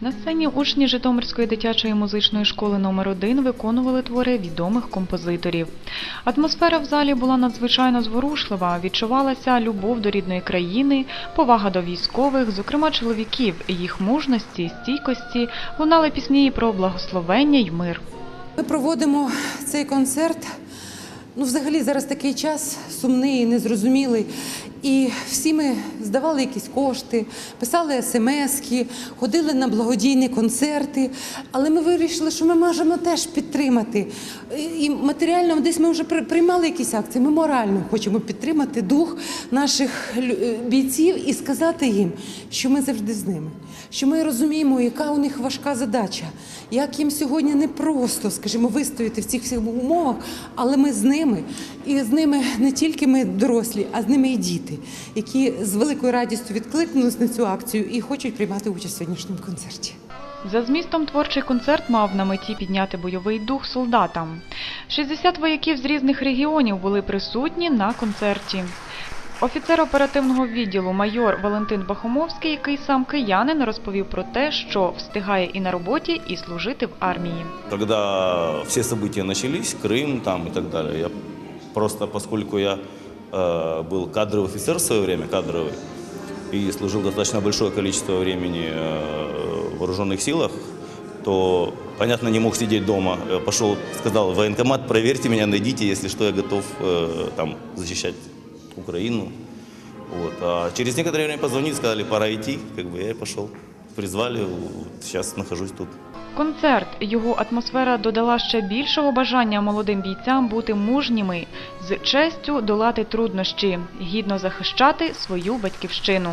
На сцені учні Житомирської дитячої музичної школи номер 1 виконували твори відомих композиторів. Атмосфера в залі була надзвичайно зворушлива. Відчувалася любов до рідної країни, повага до військових, зокрема чоловіків, їх мужності, стійкості. Лунали пісні про благословення й мир. Ми проводимо цей концерт. Ну, взагалі, зараз такий час сумний, незрозумілий. І всі ми здавали якісь кошти, писали смски, ходили на благодійні концерти. Але ми вирішили, що ми можемо теж підтримати. І матеріально десь ми вже при- приймали якісь акції. Ми морально хочемо підтримати дух наших е, бійців і сказати їм, що ми завжди з ними, що ми розуміємо, яка у них важка задача, як їм сьогодні непросто, скажімо, вистояти в цих всіх умовах, але ми з ними. І з ними не тільки ми дорослі, а з ними і діти, які з великою радістю відкликнулись на цю акцію і хочуть приймати участь в сьогоднішньому концерті. За змістом творчий концерт мав на меті підняти бойовий дух солдатам. 60 вояків з різних регіонів були присутні на концерті. Офіцер оперативного відділу майор Валентин Бахомовський, який сам киянин, розповів про те, що встигає і на роботі, і служити в армії. Когда все события начались, Крым там и так далее, я просто, поскольку я э, был кадровый офицер в свое время, кадровый, и служил достаточно большое количество времени э, в вооруженных силах, то, понятно, не мог сидеть дома. Э, Пошел, сказал, в военкомат, проверьте меня, найдите, если что, я готов э, там защищать Украину. Вот. А через некоторое время позвонили, сказали, пора идти, как бы я и пошел. Призвали, зараз нахожусь тут. Концерт, його атмосфера додала ще більшого бажання молодим бійцям бути мужніми, з честю долати труднощі, гідно захищати свою батьківщину.